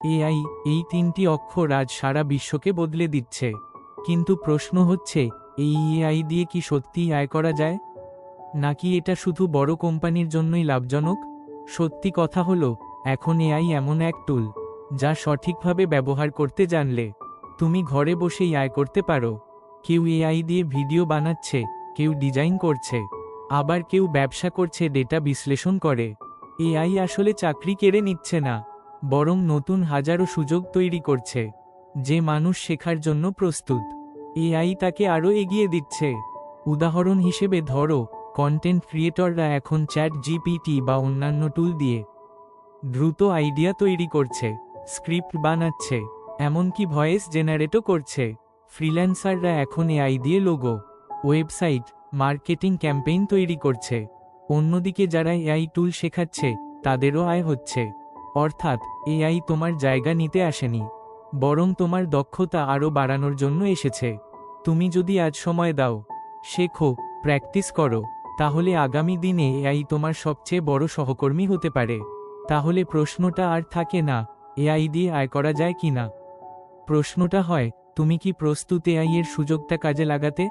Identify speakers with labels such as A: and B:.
A: AI, এই তিনটি অক্ষর আজ সারা বিশ্বকে বদলে দিচ্ছে। কিন্তু প্রশ্ন হচ্ছে, এই এআই দিয়ে কি সত্যিই আয় করা যায়? নাকি এটা শুধু বড় কোম্পানির জন্যই লাভজনক? সত্যি কথা হলো, এখন এআই এমন এক টুল যা সঠিকভাবে ব্যবহার করতে জানলে, তুমি ঘরে বসেই আয় করতে পারো। কেউ এআই দিয়ে ভিডিও বানাচ্ছে, কেউ ডিজাইন করছে, আবার কেউ ব্যবসা করছে, ডেটা বিশ্লেষণ করে। এআই আসলে চাকরি কেড়ে নিচ্ছে না। বরং নতুন হাজারো সুযোগ তৈরি করছে, যে মানুষ শেখার জন্য প্রস্তুত। এআই তাকে আরও এগিয়ে দিচ্ছে। উদাহরণ হিসেবে ধরো কন্টেন্ট ক্রিয়েটররা এখন চ্যাট জিপিটি বা অন্যান্য টুল দিয়ে দ্রুত আইডিয়া তৈরি করছে স্ক্রিপ্ট বানাচ্ছে, এমনকি ভয়েস জেনারেটও করছে। ফ্রিল্যান্সাররা এখন এআই দিয়ে লোগো ওয়েবসাইট মার্কেটিং ক্যাম্পেইন তৈরি করছে। অন্যদিকে যারা এআই টুল শেখাচ্ছে, তাদেরও আয় হচ্ছে। অর্থাৎ, এআই তোমার জায়গা নিতে আসেনি, বরং তোমার দক্ষতা আরও বাড়ানোর জন্য এসেছে। তুমি যদি আজ সময় দাও, শেখো, প্র্যাকটিস করো, তাহলে আগামী দিনে এআই তোমার সবচেয়ে বড় সহকর্মী হতে পারে। তাহলে প্রশ্নটা আর থাকে না, এআই দিয়ে আয় করা যায় কি না প্রশ্নটা হয়, তুমি কি প্রস্তুত এআই এর সুযোগটা কাজে লাগাতে?